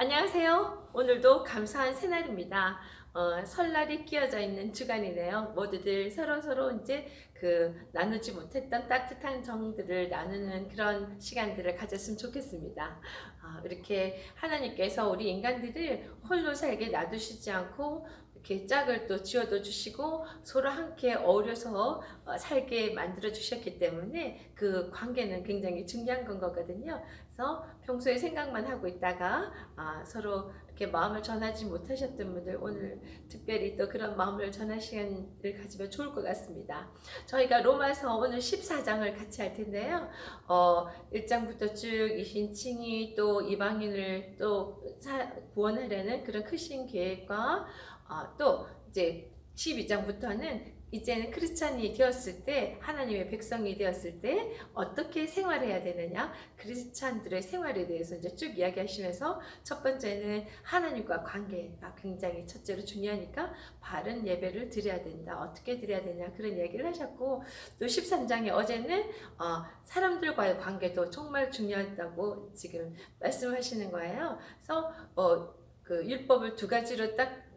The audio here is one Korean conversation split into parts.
안녕하세요. 오늘도 감사한 새날입니다. 어, 설날이 끼어져 있는 주간이네요. 모두들 서로 서로 이제 그 나누지 못했던 따뜻한 정들을 나누는 그런 시간들을 가졌으면 좋겠습니다. 어, 이렇게 하나님께서 우리 인간들을 홀로 살게 놔두시지 않고 이렇게 짝을 또 지어도 주시고 서로 함께 어우러서 어, 살게 만들어 주셨기 때문에 그 관계는 굉장히 중요한 건 거거든요. 그래서 평소에 생각만 하고 있다가 아, 서로 이렇게 마음을 전하지 못하셨던 분들 오늘 특별히 또 그런 마음을 전할 시간을 가지면 좋을 것 같습니다. 저희가 로마서 오늘 14장을 같이 할 텐데요. 어, 1장부터 쭉 이신칭이 또 이방인을 또 사- 구원하려는 그런 크신 계획과 어, 또 이제 12장부터는 이제는 크리스찬이 되었을 때 하나님의 백성이 되었을 때 어떻게 생활해야 되느냐? 크리스찬들의 생활에 대해서 이제 쭉 이야기하시면서 첫 번째는 하나님과 관계가 굉장히 첫째로 중요하니까 바른 예배를 드려야 된다. 어떻게 드려야 되냐? 그런 이야기를 하셨고 또 13장에 어제는 어, 사람들과의 관계도 정말 중요하다고 지금 말씀하시는 거예요. 그래서 어, 그 율법을 두 가지로 딱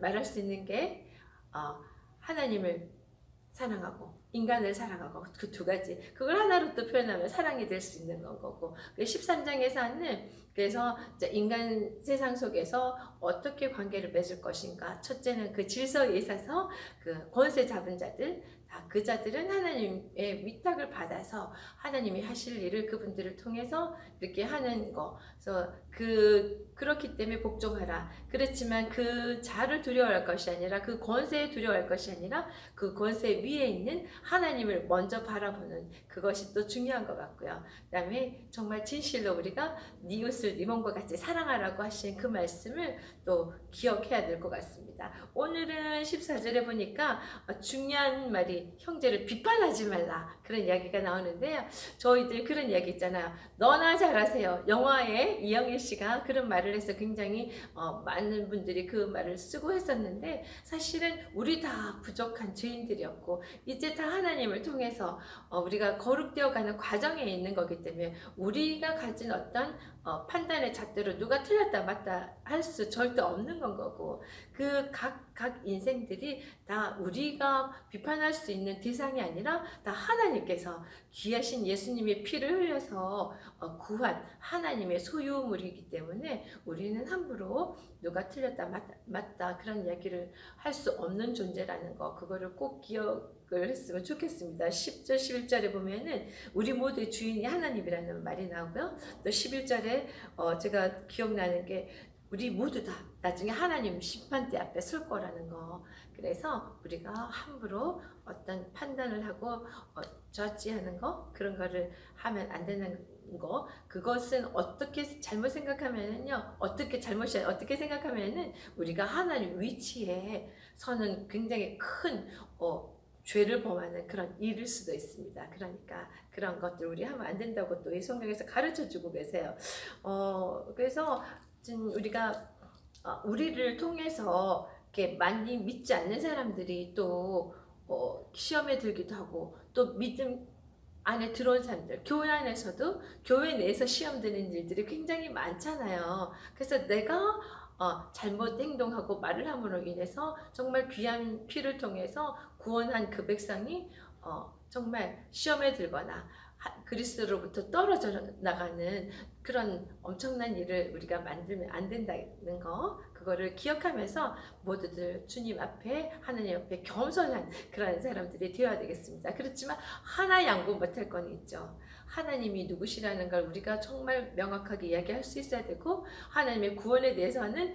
말할 수 있는 게 어, 하나님을 사랑하고 인간을 사랑하고 그 두 가지. 그걸 하나로 또 표현하면 사랑이 될 수 있는 건 거고. 13장에서는 그래서 인간 세상 속에서 어떻게 관계를 맺을 것인가. 첫째는 그 질서에 있어서 그 권세 잡은 자들 다그 자들은 하나님의 위탁을 받아서 하나님이 하실 일을 그분들을 통해서 이렇게 하는 거. 그래서 그 그렇기 때문에 복종하라 그렇지만 그 자를 두려워할 것이 아니라 그 권세에 두려워할 것이 아니라 그 권세 위에 있는 하나님을 먼저 바라보는 그것이 또 중요한 것 같고요. 그다음에 정말 진실로 우리가 네 이웃을 네 몸과 같이 사랑하라고 하신 그 말씀을 또 기억해야 될 것 같습니다. 오늘은 14절에 보니까 어, 중요한 말이 형제를 비판하지 말라 그런 이야기가 나오는데요. 저희들 그런 이야기 있잖아요. 너나 잘하세요. 영화에 이영일 씨가 그런 말을 해서 굉장히 어, 많은 분들이 그 말을 쓰고 했었는데 사실은 우리 다 부족한 죄인들이었고 이제 다 하나님을 통해서 어, 우리가 거룩되어가는 과정에 있는 거기 때문에 우리가 가진 어떤 어, 판단의 잣대로 누가 틀렸다 맞다 할 수 절대 없는 건 거고 그 각각 인생들이 다 우리가 비판할 수 있는 대상이 아니라 다 하나님께서 귀하신 예수님의 피를 흘려서 어, 구한 하나님의 소유물이 기 때문에 우리는 함부로 누가 틀렸다 맞다, 맞다 그런 이야기를 할 수 없는 존재라는 거 그거를 꼭 기억을 했으면 좋겠습니다. 10절 11절에 보면은 우리 모두의 주인이 하나님이라는 말이 나오고요. 또 11절에 어, 제가 기억나는 게 우리 모두 다 나중에 하나님 심판대 앞에 설 거라는 거. 그래서 우리가 함부로 어떤 판단을 하고 어, 저지하는 거 그런 거를 하면 안 되는 거. 그것은 어떻게 잘못 생각하면은요. 어떻게 잘못이 어떻게 생각하면은 우리가 하나님 위치에 서는 굉장히 큰 어, 죄를 범하는 그런 일일 수도 있습니다. 그러니까 그런 것들 우리 하면 안 된다고 또 이 성경에서 가르쳐 주고 계세요. 어, 그래서 지금 우리가 어, 우리를 통해서 이렇게 많이 믿지 않는 사람들이 또 어, 시험에 들기도 하고 또 믿음 안에 들어온 사람들, 교회 안에서도 교회 내에서 시험 드는 일들이 굉장히 많잖아요. 그래서 내가 어, 잘못 행동하고 말을 함으로 인해서 정말 귀한 피를 통해서 구원한 그 백성이 어, 정말 시험에 들거나 하- 그리스도로부터 떨어져 나가는 그런 엄청난 일을 우리가 만들면 안 된다는 거 그거를 기억하면서 모두들 주님 앞에 하나님 앞에 겸손한 그런 사람들이 되어야 되겠습니다. 그렇지만 하나 양보 못할 건 있죠. 하나님이 누구시라는 걸 우리가 정말 명확하게 이야기할 수 있어야 되고 하나님의 구원에 대해서는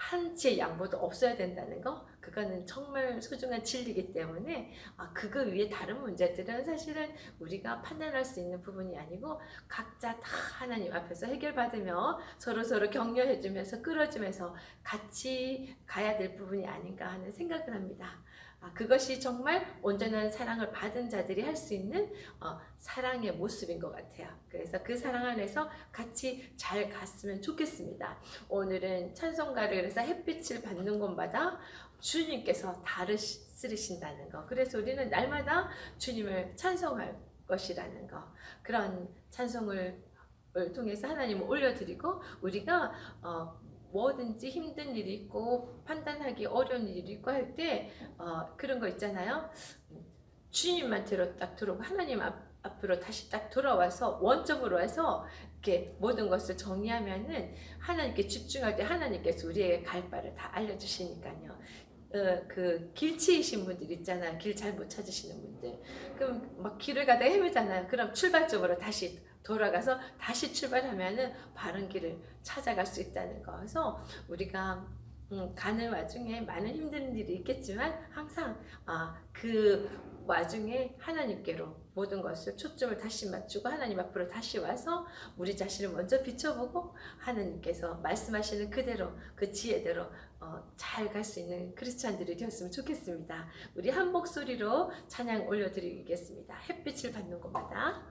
한치의 양보도 없어야 된다는 거 그거는 정말 소중한 진리이기 때문에 아, 그거 위에 다른 문제들은 사실은 우리가 판단할 수 있는 부분이 아니고 각자 다 하나님 앞에서 해결받으며 서로 서로 격려해주면서 끌어주면서 같이 가야 될 부분이 아닌가 하는 생각을 합니다. 아, 그것이 정말 온전한 사랑을 받은 자들이 할 수 있는 어, 사랑의 모습인 것 같아요. 그래서 그 사랑 안에서 같이 잘 갔으면 좋겠습니다. 오늘은 찬송가를 그래서 햇빛을 받는 곳마다 주님께서 다르시신다는 거. 그래서 우리는 날마다 주님을 찬송할 것이라는 거. 그런 찬송을 통해서 하나님을 올려드리고 우리가 어, 뭐든지 힘든 일이 있고 판단하기 어려운 일이 있고 할 때 어, 그런 거 있잖아요. 주님한테로 딱 들어오고 하나님 앞, 앞으로 다시 딱 돌아와서 원점으로 와서 이렇게 모든 것을 정리하면은 하나님께 집중할 때 하나님께서 우리에게 갈 바를 다 알려주시니까요. 어, 그 길치이신 분들 있잖아요. 길 잘 못 찾으시는 분들. 그럼 막 길을 가다가 헤매잖아요. 그럼 출발점으로 다시 돌아가서 다시 출발하면은 바른 길을 찾아갈 수 있다는 거. 그래서 우리가 음, 가는 와중에 많은 힘든 일이 있겠지만 항상 아, 그 와중에 하나님께로 모든 것을 초점을 다시 맞추고 하나님 앞으로 다시 와서 우리 자신을 먼저 비춰보고 하나님께서 말씀하시는 그대로 그 지혜대로 어, 잘 갈 수 있는 크리스찬들이 되었으면 좋겠습니다. 우리 한 목소리로 찬양 올려드리겠습니다. 햇빛을 받는 곳마다.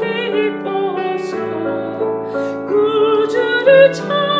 기뻐서 구주를 찬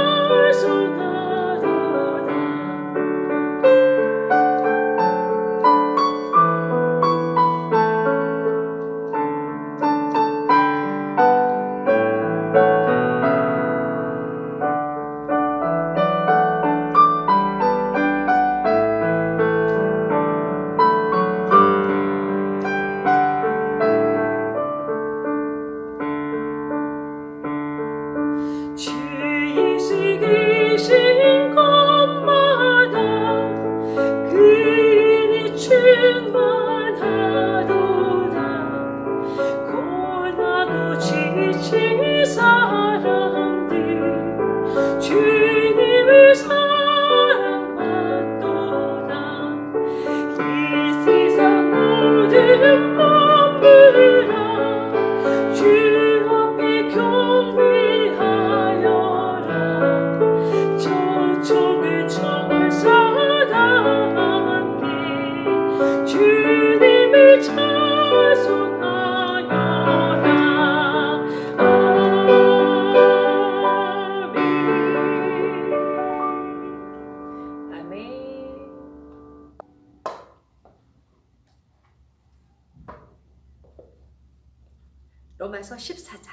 로마서 14장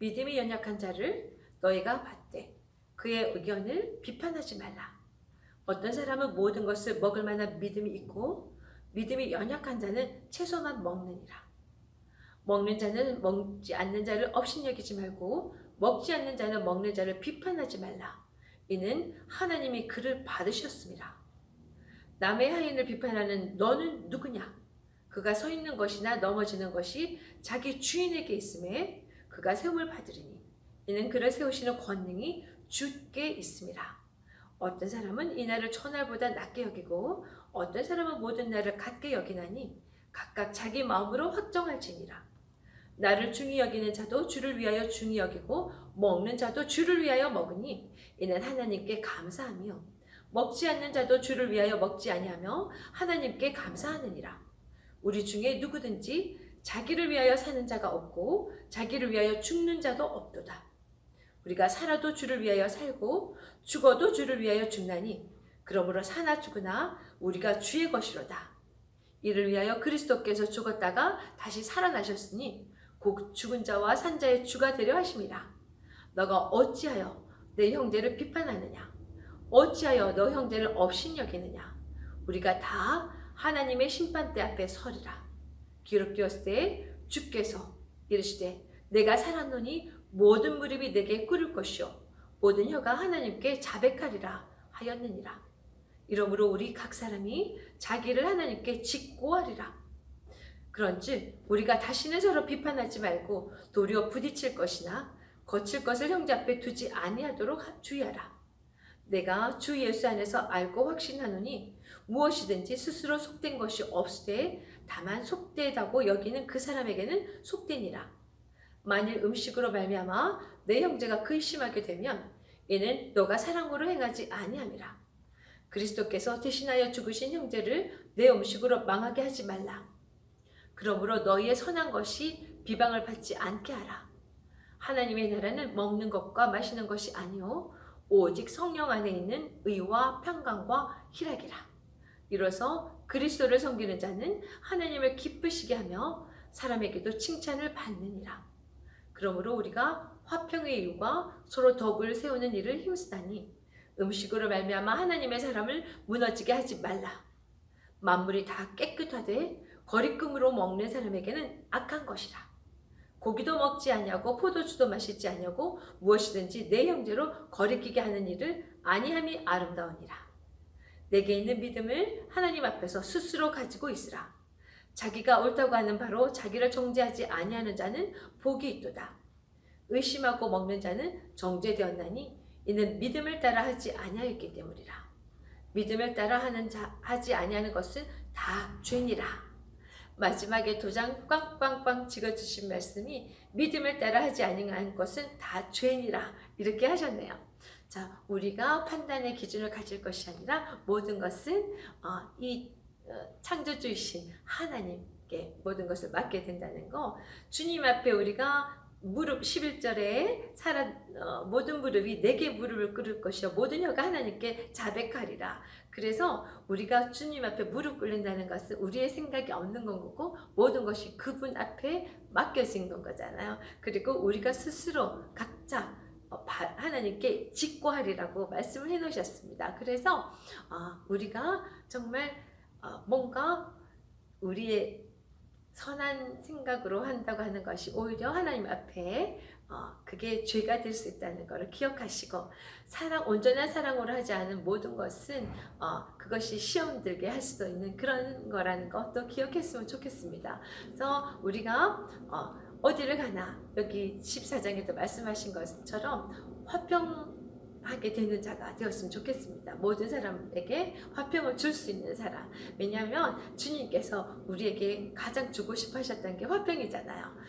믿음이 연약한 자를 너희가 받되 그의 의견을 비판하지 말라. 어떤 사람은 모든 것을 먹을 만한 믿음이 있고 믿음이 연약한 자는 채소만 먹느니라. 먹는 자는 먹지 않는 자를 업신여기지 말고 먹지 않는 자는 먹는 자를 비판하지 말라. 이는 하나님이 그를 받으셨습니다. 남의 하인을 비판하는 너는 누구냐? 그가 서 있는 것이나 넘어지는 것이 자기 주인에게 있음에 그가 세움을 받으리니 이는 그를 세우시는 권능이 주께 있습니다. 어떤 사람은 이 날을 천날보다 낮게 여기고 어떤 사람은 모든 날을 같게 여기나니 각각 자기 마음으로 확정할지니라. 나를 중히 여기는 자도 주를 위하여 중히 여기고 먹는 자도 주를 위하여 먹으니 이는 하나님께 감사하며 먹지 않는 자도 주를 위하여 먹지 아니하며 하나님께 감사하느니라. 우리 중에 누구든지 자기를 위하여 사는 자가 없고 자기를 위하여 죽는 자도 없도다. 우리가 살아도 주를 위하여 살고 죽어도 주를 위하여 죽나니 그러므로 사나 죽으나 우리가 주의 것이로다. 이를 위하여 그리스도께서 죽었다가 다시 살아나셨으니 곧 죽은 자와 산 자의 주가 되려 하심이라. 너가 어찌하여 내 형제를 비판하느냐? 어찌하여 너 형제를 업신여기느냐? 우리가 다 하나님의 심판대 앞에 서리라. 기록되었을 때 주께서 이르시되 내가 살았노니 모든 무릎이 내게 꿇을 것이요 모든 혀가 하나님께 자백하리라 하였느니라. 이러므로 우리 각 사람이 자기를 하나님께 직고하리라. 그런즉 우리가 다시는 서로 비판하지 말고 도리어 부딪힐 것이나 거칠 것을 형제 앞에 두지 아니하도록 주의하라. 내가 주 예수 안에서 알고 확신하노니 무엇이든지 스스로 속된 것이 없으되 다만 속되다고 여기는 그 사람에게는 속되니라. 만일 음식으로 말미암아 내 형제가 근심하게 되면 이는 너가 사랑으로 행하지 아니함이라. 그리스도께서 대신하여 죽으신 형제를 내 음식으로 망하게 하지 말라. 그러므로 너희의 선한 것이 비방을 받지 않게 하라. 하나님의 나라는 먹는 것과 마시는 것이 아니요 오직 성령 안에 있는 의와 평강과 희락이라. 이로써 그리스도를 섬기는 자는 하나님을 기쁘시게 하며 사람에게도 칭찬을 받느니라. 그러므로 우리가 화평의 이유가 서로 덕을 세우는 일을 힘쓰다니 음식으로 말미암아 하나님의 사람을 무너지게 하지 말라. 만물이 다 깨끗하되 거리금으로 먹는 사람에게는 악한 것이라. 고기도 먹지 아니하고 포도주도 마시지 아니하고 무엇이든지 내 형제로 거리끼게 하는 일을 아니함이 아름다우니라. 내게 있는 믿음을 하나님 앞에서 스스로 가지고 있으라. 자기가 옳다고 하는 바로 자기를 정죄하지 아니하는 자는 복이 있도다. 의심하고 먹는 자는 정죄되었나니 이는 믿음을 따라 하지 아니하였기 때문이라. 믿음을 따라 하는 자 하지 아니하는 것은 다 죄니라. 마지막에 도장 꽝꽝꽝 찍어주신 말씀이 믿음을 따라 하지 아니한 것은 다 죄니라 이렇게 하셨네요. 자, 우리가 판단의 기준을 가질 것이 아니라 모든 것은 어, 이 어, 창조주이신 하나님께 모든 것을 맡게 된다는 거. 주님 앞에 우리가 무릎 11절에 살아 어, 모든 무릎이 내게 무릎을 꿇을 것이요 모든 혀가 하나님께 자백하리라. 그래서 우리가 주님 앞에 무릎 꿇는다는 것은 우리의 생각이 없는 건 거고 모든 것이 그분 앞에 맡겨진 건 거잖아요. 그리고 우리가 스스로 각자 하나님께 직고하리라고 말씀을 해놓으셨습니다. 그래서 어, 우리가 정말 어, 뭔가 우리의 선한 생각으로 한다고 하는 것이 오히려 하나님 앞에 어, 그게 죄가 될 수 있다는 것을 기억하시고 사랑 온전한 사랑으로 하지 않은 모든 것은 어, 그것이 시험 들게 할 수도 있는 그런 거라는 것도 기억했으면 좋겠습니다. 그래서 우리가 어, 어디를 가나 여기 14장에도 말씀하신 것처럼 화평하게 되는 자가 되었으면 좋겠습니다. 모든 사람에게 화평을 줄 수 있는 사람. 왜냐하면 주님께서 우리에게 가장 주고 싶어 하셨던 게 화평이잖아요.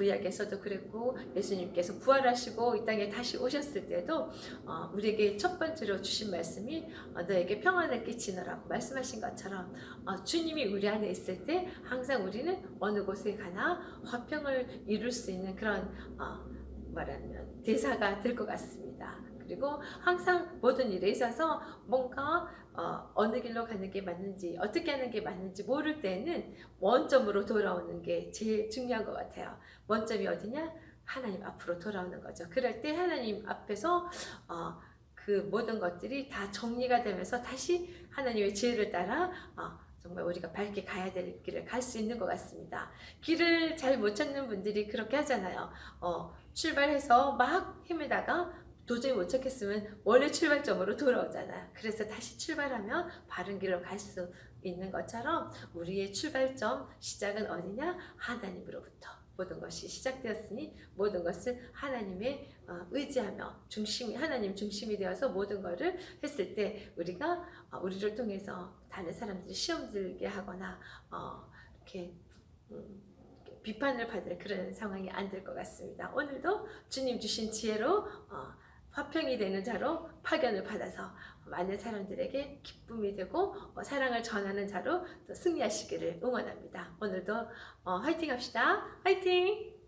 구약에서도 그랬고 예수님께서 부활하시고 이 땅에 다시 오셨을 때도 어, 우리에게 첫 번째로 주신 말씀이 어, 너에게 평안을 끼치노라고 말씀하신 것처럼 어, 주님이 우리 안에 있을 때 항상 우리는 어느 곳에 가나 화평을 이룰 수 있는 그런 어, 말하면 대사가 될 것 같습니다. 그리고 항상 모든 일에 있어서 뭔가 어, 어느 길로 가는 게 맞는지 어떻게 하는 게 맞는지 모를 때는 원점으로 돌아오는 게 제일 중요한 것 같아요. 원점이 어디냐? 하나님 앞으로 돌아오는 거죠. 그럴 때 하나님 앞에서 어, 그 모든 것들이 다 정리가 되면서 다시 하나님의 지혜를 따라 어, 정말 우리가 밝게 가야 될 길을 갈 수 있는 것 같습니다. 길을 잘 못 찾는 분들이 그렇게 하잖아요. 어, 출발해서 막 헤매다가 도저히 못 찾겠으면 원래 출발점으로 돌아오잖아요. 그래서 다시 출발하면 바른 길로 갈 수 있는 것처럼 우리의 출발점, 시작은 어디냐? 하나님으로부터. 모든 것이 시작되었으니 모든 것을 하나님의 어, 의지하며 중심이 하나님 중심이 되어서 모든 것을 했을 때 우리가 어, 우리를 통해서 다른 사람들이 시험 들게 하거나 어, 이렇게 음, 비판을 받을 그런 상황이 안 될 것 같습니다. 오늘도 주님 주신 지혜로 어, 화평이 되는 자로 파견을 받아서 많은 사람들에게 기쁨이 되고 어, 사랑을 전하는 자로 또 승리하시기를 응원합니다. 오늘도 어, 화이팅 합시다. 화이팅!